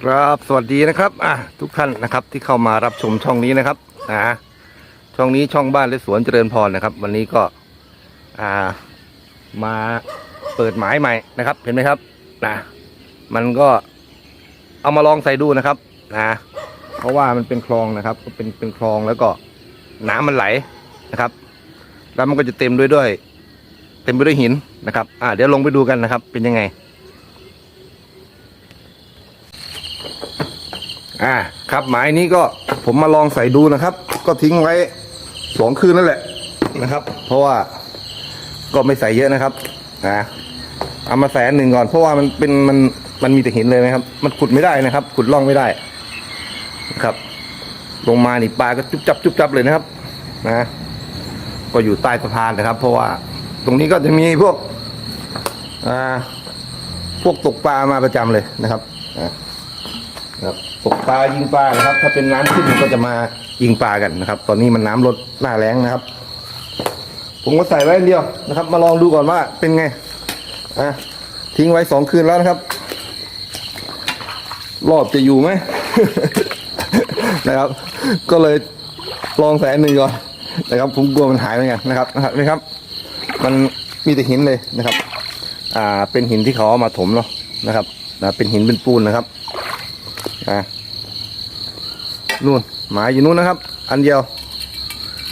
ครับสวัสดีนะครับอะทุกท่านนะครับที่เข้ามารับชมช่องนี้นะครับนะช่องนี้ช่องบ้านและสวนเจริญพรนะครับ วันนี้ก็อ่ามาเปิดหมายใหม่นะครับ เห็นไหมครับนะมันก็เอามาลองใส่ดูนะครับนะเพราะว่ามันเป็นคลองนะครับเป็นเป็นคลองแล้วก็น้ำมันไหลนะครับ แล้วมันก็จะเต็มด้วยด้วย เต็มไปด้วยหินนะครับ อ่าเดี๋ยวลงไปดูกันนะครับ เป็นยังไง อ่าครับหมายนี้ก็ผมมาลองใส่ดูนะครับ ก็ทิ้งไว้สองคืนนั่นแหละนะครับ เพราะว่าก็ไม่ใส่เยอะนะครับนะเอามาใส่อันหนึ่งก่อนเพราะว่ามันเป็นมันมันมีแต่หินเลยนะครับ มันขุดไม่ได้นะครับ ขุดล่องไม่ได้นะครับ ลงมานี่ปลาก็จุบจับจุบจับเลยนะครับ นะ ก็อยู่ใต้สะพานนะครับ เพราะว่าตรงนี้ก็จะมีพวกอ่าพวกตกปลามาประจำเลยนะครับอ่า ครับตกปลายิงปลานะครับ ถ้าเป็นน้ำขึ้นก็จะมายิงปลากันนะครับ ตอนนี้มันน้ำลดหน้าแรงนะครับ ผมก็ใส่ไว้อันเดียวนะครับ มาลองดูก่อนว่าเป็นไงอะทิ้งไว้สองคืนแล้วนะครับ รอบจะอยู่ไหมนะครับ ก็เลยลองใส่อันหนึ่งก่อนนะครับ ผมกลัวมันหายเหมือนกันนะครับนะครับนะครับ มันมีแต่หินเลยนะครับ อ่าเป็นหินที่เขาเอามาถมเนาะนะครับนะเป็นหินเป็นปูนนะครับ อะนู่นหมายอยู่นู่นนะครับ อันเดียว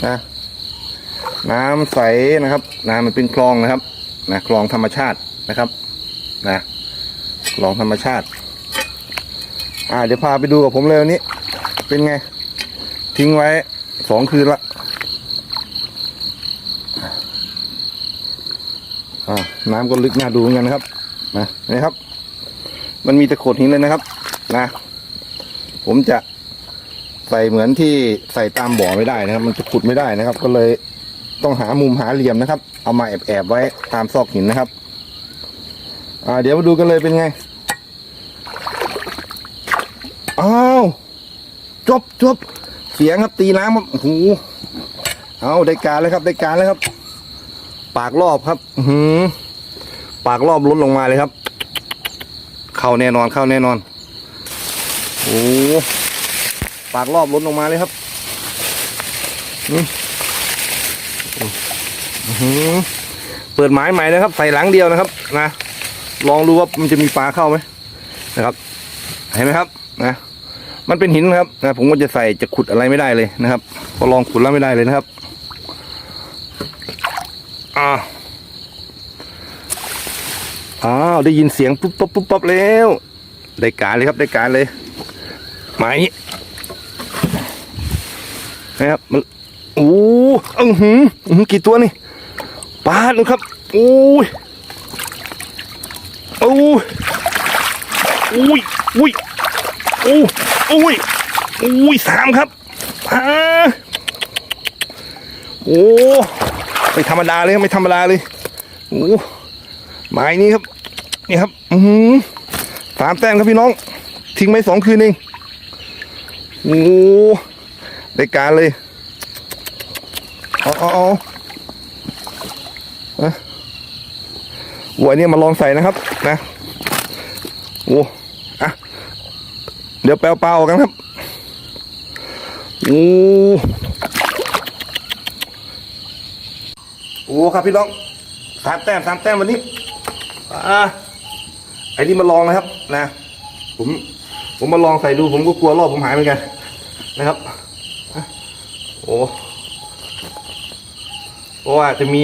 นะน้ำใสนะครับน้ำมันเป็นคลองนะครับนะคลองธรรมชาตินะครับนะคลองธรรมชาติ อ่าเดี๋ยวพาไปดูกับผมเลยวันนี้ เป็นไง ทิ้งไว้สองคืนละอ่าน้ำก็ลึกน่าดูเหมือนกันนะครับนะนะครับ มันมีต่โขดหินเลยนะครับ นะ ผมจะใส่เหมือนที่ใส่ตามบ่อไม่ได้นะครับ มันจะขุดไม่ได้นะครับ ก็เลยต้องหามุมหาเหลี่ยมนะครับ เอามาแอบแอบไว้ตามซอกหินนะครับ อ่า เดี๋ยวมาดูกันเลยเป็นไงอ้าวจบจบเสียงครับตีน้ำครับโอ้โหเอาได้การแล้วครับ ได้การแล้วครับ ปากรอบครับหือปากรอบล้นลงมาเลยครับ เข้าแน่นอนเข้าแน่นอน โอ้ปากรอบล้นลงมาเลยครับอืมอื้อหือเปิดหมายใหม่นะครับ ใส่หลังเดียวนะครับ นะ ลองดูว่ามันจะมีปลาเข้าไหมนะครับ เห็นไหมครับ นะ มันเป็นหินครับ นะ ผมก็จะใส่จะขุดอะไรไม่ได้เลยนะครับพอลองขุดแล้วไม่ได้เลยนะครับ อ่าอ้าวได้ยินเสียงปุ๊บปั๊บปุ๊บปั๊บแล้ว ได้การเลยครับได้การเลย หมายนี้นะครับมันโอ้อือหืออื้อหือกี่ตัวนี่ปลาดูครับโอ้ยโอ้ยโอ้ยโอ้ยโอ้ยโอ้ยโอ้ยสามครับอ่าโอ้ไม่ธรรมดาเลยครับไม่ธรรมดาเลยโอ้หมายนี้ครับนี่ครับอือหือสามแต้มครับพี่น้อง ทิ้งไว้สองคืนเอง โอ้ได้การเลย เอาเอาเอาวัวเนี่ยมาลองใส่นะครับ นะโอ้อะเดี๋ยวแปลเปล่ากกันครับโอ้โอ้ครับพี่น้องสามแต้มสามแต้มวันนี้อ่าไอ้นี่มาลองนะครับ นะ ผม ผมมาลองใส่ดูผมก็กลัวรอบผมหายเหมือนกัน นะครับโอ้เพราะว่าจะมี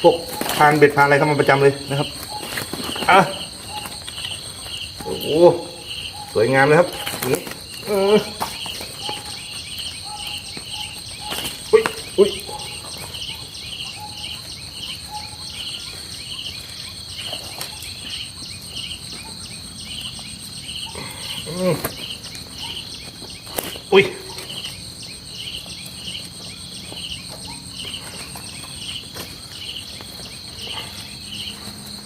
พวกพานเบ็ดพานอะไรเข้ามาประจำเลยนะครับอะโอ้โหสวยงามเลยครับนี่เอออุ้ยอุ้ยอุ้ย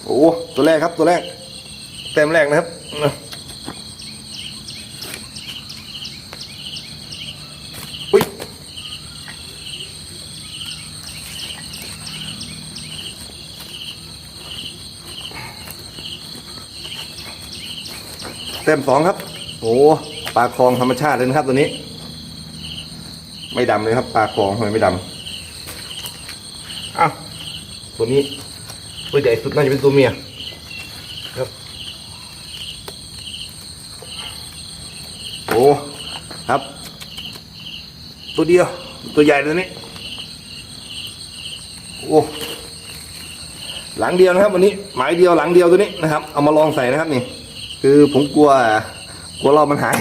โอ้ตัวแรกครับตัวแรกแต้มแรกนะครับอุ้ยแต้มสองครับ โอ้ปลาคลองธรรมชาติเลยนะครับตัวนี้ ไม่ดำเลยครับ ปลาคลองทำไมไม่ดำอ้าวตัวนี้ ตัวใหญ่สุดน่าจะเป็นตัวเมียครับโอ้ครับ ตัวเดียว ตัวใหญ่ตัวนี้โอ้หลังเดียวนะครับวันนี้หมายเดียวหลังเดียวตัวนี้นะครับ เอามาลองใส่นะครับนี่ คือผมกลัวกลัวรอบมันหาย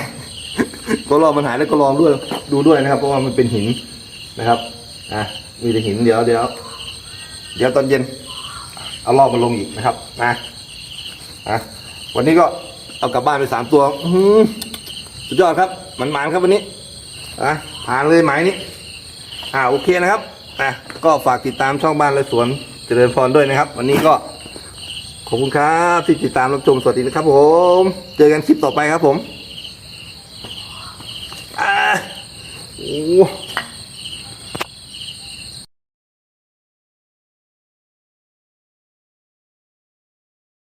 กลัวรอบมันหายแล้วก็ลองด้วยดูด้วยนะครับ เพราะว่ามันเป็นหินนะครับอะมีแต่หินเดี๋ยวเดี๋ยวเดี๋ยวตอนเย็น เอารอบมันลงอีกนะครับนะอะวันนี้ก็เอากลับบ้านไปสามตัวหือสุดยอดครับมันหมานครับวันนี้อะผ่านเลยหมายนี้อ่าโอเคนะครับอะก็ฝากติดตามช่องบ้านและสวนเจริญพรด้วยนะครับ วันนี้ก็ขอบคุณครับที่ติดตามรับชมสวัสดีนะครับ ผม เจอกันคลิปต่อไปครับผมอ่าโอ้